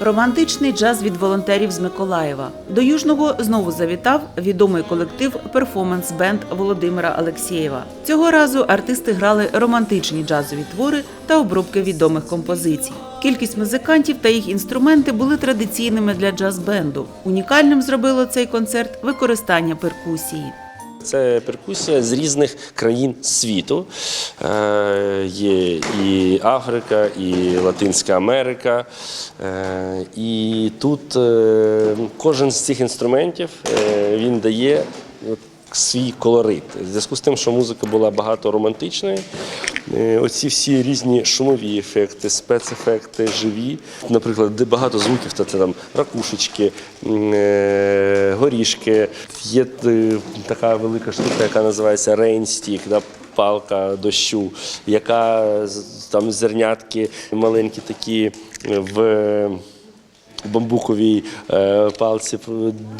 Романтичний джаз від волонтерів з Миколаєва. До Южного знову завітав відомий колектив перформанс-бенд Володимира Алексєєва. Цього разу артисти грали романтичні джазові твори та обробки відомих композицій. Кількість музикантів та їх інструменти були традиційними для джаз-бенду. Унікальним зробило цей концерт використання перкусії. Це перкусія з різних країн світу. Е, Є і Африка, і Латинська Америка. Е, І тут е, кожен з цих інструментів він дає свій колорит. В зв'язку з тим, що музика була багато романтичної, е, оці всі різні шумові ефекти, спецефекти, живі. Наприклад, де багато звуків, то це там ракушечки, е, горішки. Є е, така велика штука, яка називається рейнстік. Палка дощу, яка там зернятки маленькі такі е, в бамбуковій е, палці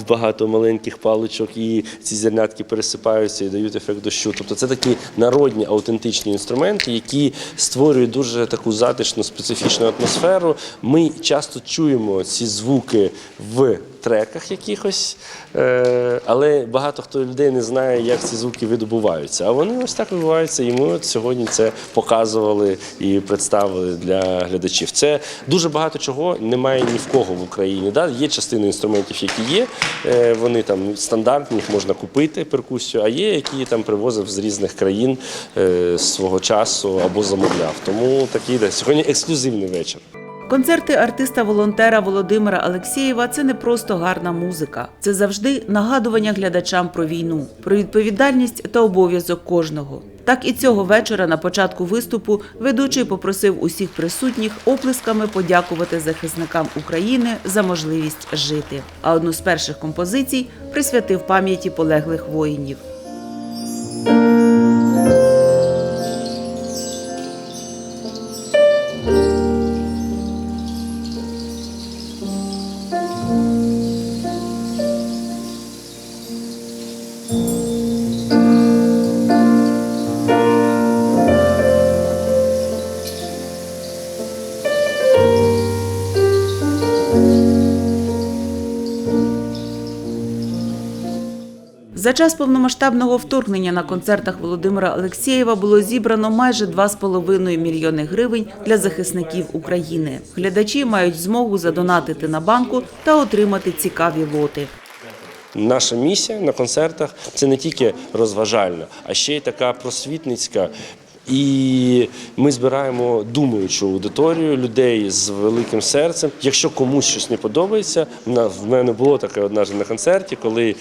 багато маленьких паличок, і ці зернятки пересипаються і дають ефект дощу. Тобто це такі народні аутентичні інструменти, які створюють дуже таку затишну специфічну атмосферу. Ми часто чуємо ці звуки в треках якихось, е, але багато хто людей не знає, як ці звуки видобуваються. А вони ось так відбуваються, і ми от сьогодні це показували і представили для глядачів. Це дуже багато чого немає ні в кого в Україні. Да? Є частина інструментів, які є, е, вони там стандартні, їх можна купити перкусію, а є, які там привозив з різних країн е, свого часу або замовляв. Тому такий да, сьогодні ексклюзивний вечір. Концерти артиста-волонтера Володимира Алексєєва це не просто гарна музика, це завжди нагадування глядачам про війну, про відповідальність та обов'язок кожного. Так і цього вечора на початку виступу ведучий попросив усіх присутніх оплесками подякувати захисникам України за можливість жити. А одну з перших композицій присвятив пам'яті полеглих воїнів. За час повномасштабного вторгнення на концертах Володимира Олексєєва було зібрано майже 2,5 мільйони гривень для захисників України. Глядачі мають змогу задонатити на банку та отримати цікаві лоти. Наша місія на концертах це не тільки розважальна, а ще й така просвітницька. І ми збираємо думаючу аудиторію людей з великим серцем. Якщо комусь щось не подобається, в мене було таке однажды на концерті, коли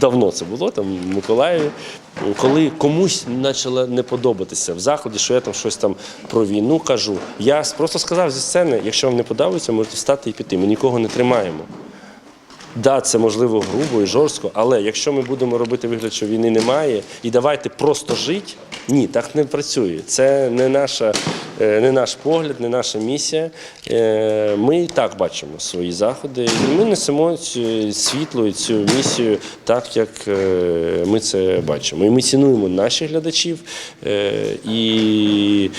давно це було там в Миколаєві, коли комусь почало не подобатися в заході, що я там щось там про війну кажу. Я просто сказав зі сцени, якщо вам не подобається, можете встати і піти. Ми нікого не тримаємо. Да, це можливо грубо і жорстко, але якщо ми будемо робити вигляд, що війни немає, і давайте просто жити, ні, так не працює. Це не наша, е, не наш погляд, не наша місія. Е, Ми і так бачимо свої заходи, і ми несемо цю світло і цю місію так, як е, ми це бачимо. І ми цінуємо наших глядачів і.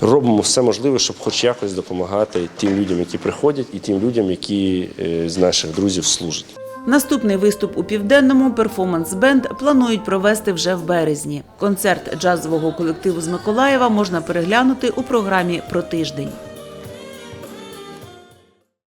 Робимо все можливе, щоб хоч якось допомагати тим людям, які приходять, і тим людям, які е, з наших друзів служать. Наступний виступ у південному перформанс-бенд планують провести вже в березні. Концерт джазового колективу з Миколаєва можна переглянути у програмі про тиждень.